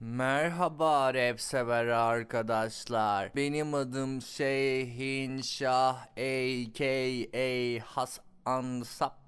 Merhaba rap sever arkadaşlar. Benim adım Şeyhin Şah a.k.a. Hasan Sap.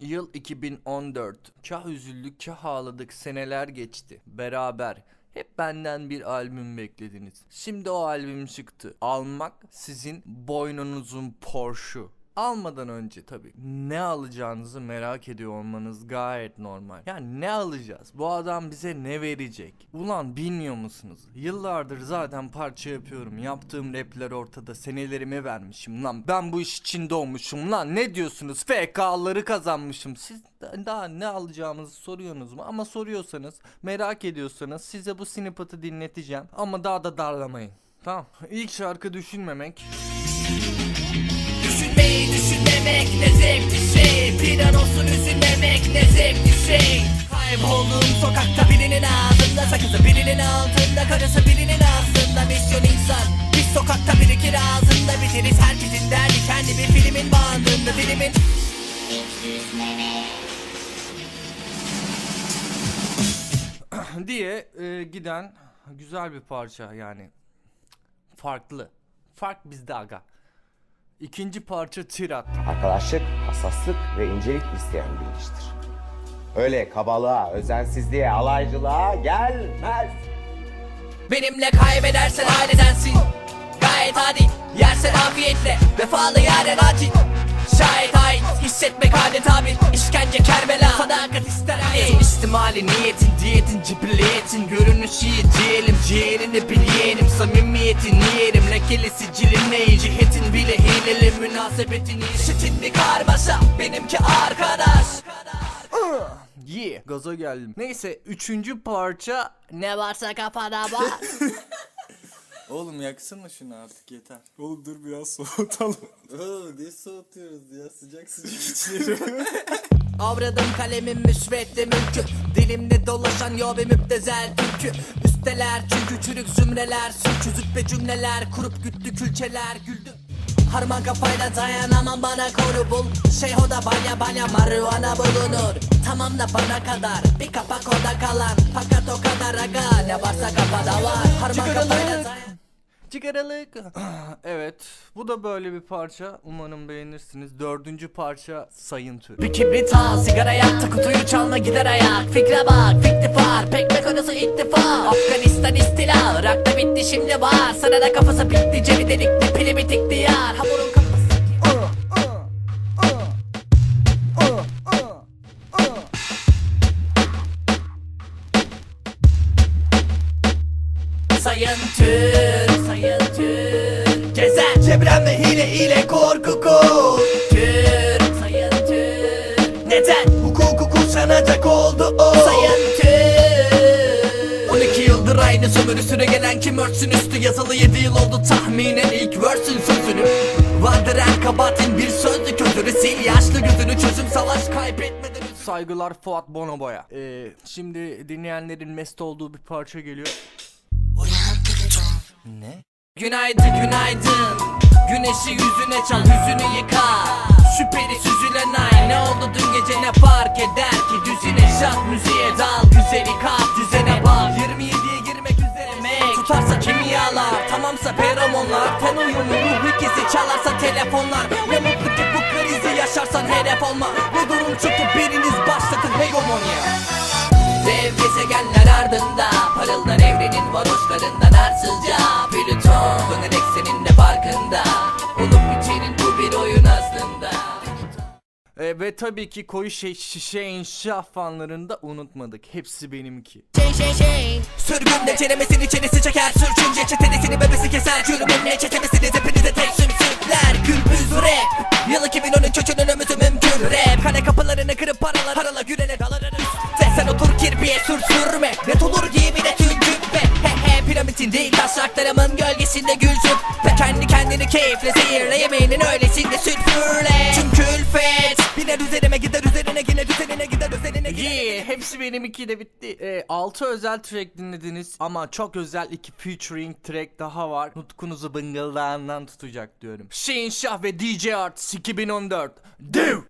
Yıl 2014. Kah üzüldük kah ağladık seneler geçti. Beraber. Hep benden bir albüm beklediniz. Şimdi o albüm çıktı. Almak sizin boynunuzun Porsche'u. Almadan önce tabii ne alacağınızı merak ediyor olmanız gayet normal. Yani ne alacağız? Bu adam bize ne verecek? Ulan bilmiyor musunuz? Yıllardır zaten parça yapıyorum. Yaptığım rapler ortada. Senelerimi vermişim lan. Ben bu iş için doğmuşum lan. Ne diyorsunuz? FK'ları kazanmışım. Siz da- daha ne alacağımızı soruyorsunuz mu? Ama soruyorsanız, merak ediyorsanız size bu snippet'ı dinleteceğim. Ama daha da darlamayın. Tamam. İlk şarkı düşünmemek. Düşünmemek ne zevkli şey Plan olsun üzülmemek ne zevkli şey Kaybolduğum sokakta birinin ağzında Sakızı birinin altında Karısı birinin ağzında Misyon insan Biz sokakta birikir ağzında Biteriz herkesin derdi Kendi bir filmin bandında Dilimin diye e, giden güzel bir parça yani. Farklı. Fark bizde aga. İkinci parça Tirat. Arkadaşlık, hassaslık ve incelik isteyen bir iştir. Öyle kabalığa, özensizliğe, alaycılığa gelmez. Benimle kaybedersen ailedensin Gayet adil Yersen afiyetle Vefalı yaren acil Şayet ait Hissetmek adeta bir işkence kerbela Sadakat ister Ey istimali niyetin Diyetin cibriyetin Görünüş iyi diyelim Ciğerini bil yeğenim Samimiyetin yerim Lekeli sicilin neyi Cihetin bile hileli Münasebetin İşitin bir karmaşa Benimki arkadaş Yeah. Gaza geldim. Neyse üçüncü parça. Ne varsa kafana bak Oğlum yaksana şunu artık? Yeter. Oğlum dur biraz soğutalım. Oo diye soğutuyoruz ya? Sıcak sıcak içiyorum. Avradım kalemim müsvedde mülkü. Dilimde dolaşan yo bir müptezel türkü. Üsteler çünkü çürük zümreler Sürçü. Züppe cümleler Kurup güttü külçeler güldü. Harman kafayla dayanamam bana koru bul. Şeyhoda balya balya marihuana bulunur. Tamam da bana kadar bir kapak oda kalan. Fakat o kadar aga ne varsa kafada var. Harman kafayla dayan Çıkaralık. evet. Bu da böyle bir parça. Umarım beğenirsiniz. Dördüncü parça Sayın Tür. Bir kibrit al sigara yaktı kutuyu çalma gider ayak Fikre bak fikri far pekmek arası ittifak Afganistan istila Irak'ta bitti şimdi var Sana da kafası bitti cebi delikli pili bitik diyar Hamurun kafası Sayın Türk Sayın Türk Ve hile ile korku kur. Türk Sayın Türk Neden? Hukuku kuşanacak oldu o. Sayın Türk 12 yıldır aynı sömürü süre gelen kim örtsün üstü? Yazılı 7 yıl oldu tahminen ilk versin sözünü. Vardır her kabahatin bir sözlü közünü sil. Yaşlı gözünü çözüm savaş kaybetmeden Saygılar Fuat Bonobo'ya. Ee, şimdi dinleyenlerin mest olduğu bir parça geliyor. Ne? Günaydın günaydın Güneşi yüzüne çal hüzünü yıka. Şüpheli süzülen ay Ne oldu dün gece ne fark eder ki? Düzine şat müziğe dal. Güzeli kat düzene bak. 27'ye girmek üzere mek Tutarsa kimyalar Tamamsa feromonlar. Ten uyumu ruh ikisi çalarsa telefonlar. Ne mutlu ki bu krizi yaşarsan hedef olma. Bu durum çıktı biriniz başlatın hegemonya gezegenler ardında Parıldar evrenin varoşlarından arsızca Plüton dönerek senin de farkında. Olup bitenin bu bir oyun aslında. Ee, ve tabii ki koyu şey şişe inşa fanlarını da unutmadık. Hepsi benimki. Şey şey şey. Sürgünde çenemesini çenesi çeker. Sürçünce çetenesini bebesi keser. Çürümünle çetemesiniz hepinize gölgesinde gül züppe Kendi kendini keyifle zehirle yemeğinin öylesinde sülfürle Çünkü ülfet Biner üzerime gider üzerine yine üzerine gider üzerine gider Yeah, hepsi benimki de bitti. Ee, 6 özel track dinlediniz ama çok özel iki featuring track daha var. Nutkunuzu bıngıldağından tutacak diyorum. Şeyin Şah ve DJ Arts 2014. Do!